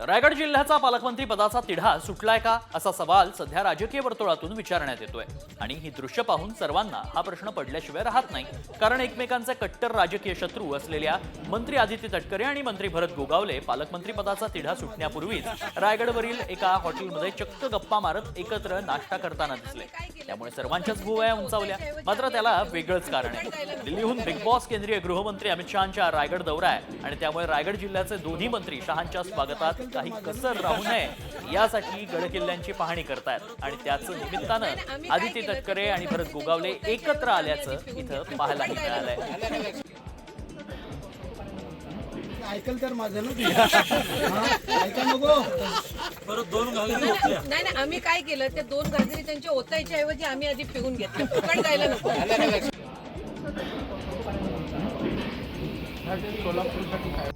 रायगड जिल्ह्याचा पालकमंत्री पदाचा तिढा सुटलाय का असा सवाल सध्या राजकीय वर्तुळातून विचारण्यात येतोय. आणि ही दृश्य पाहून सर्वांना हा प्रश्न पडल्याशिवाय राहत नाही. कारण एकमेकांचे कट्टर राजकीय शत्रू असलेल्या मंत्री आदित्य तटकरे आणि मंत्री भरत गोगावले पालकमंत्री पदाचा तिढा सुटण्यापूर्वीच रायगडवरील एका हॉटेलमध्ये चक्क गप्पा मारत एकत्र नाश्ता करताना दिसले. त्यामुळे सर्वांच्याच भुवया उंचावल्या. मात्र त्याला वेगळंच कारण आहे. दिल्लीहून बिग बॉस केंद्रीय गृहमंत्री अमित शहांच्या रायगड दौरा आहे. आणि त्यामुळे रायगड जिल्ह्याचे दोन्ही मंत्री शहांच्या स्वागतात काही कसर राहू नये यासाठी गडकिल्ल्यांची पाहणी करतायत. आणि त्याच निमित्तानं आदित्य तटकरे आणि भरत गोगावले एकत्र आल्याचं इथं पाहायलाही मिळालंय. ऐकल तर माझं? ऐका नको. नाही नाही आम्ही काय केलं? ते दोन गाजरी त्यांच्या ओतायच्या ऐवजी आम्ही आधी पिऊन घेतले. फुकट जायला नको. सोलापूरसाठी काय?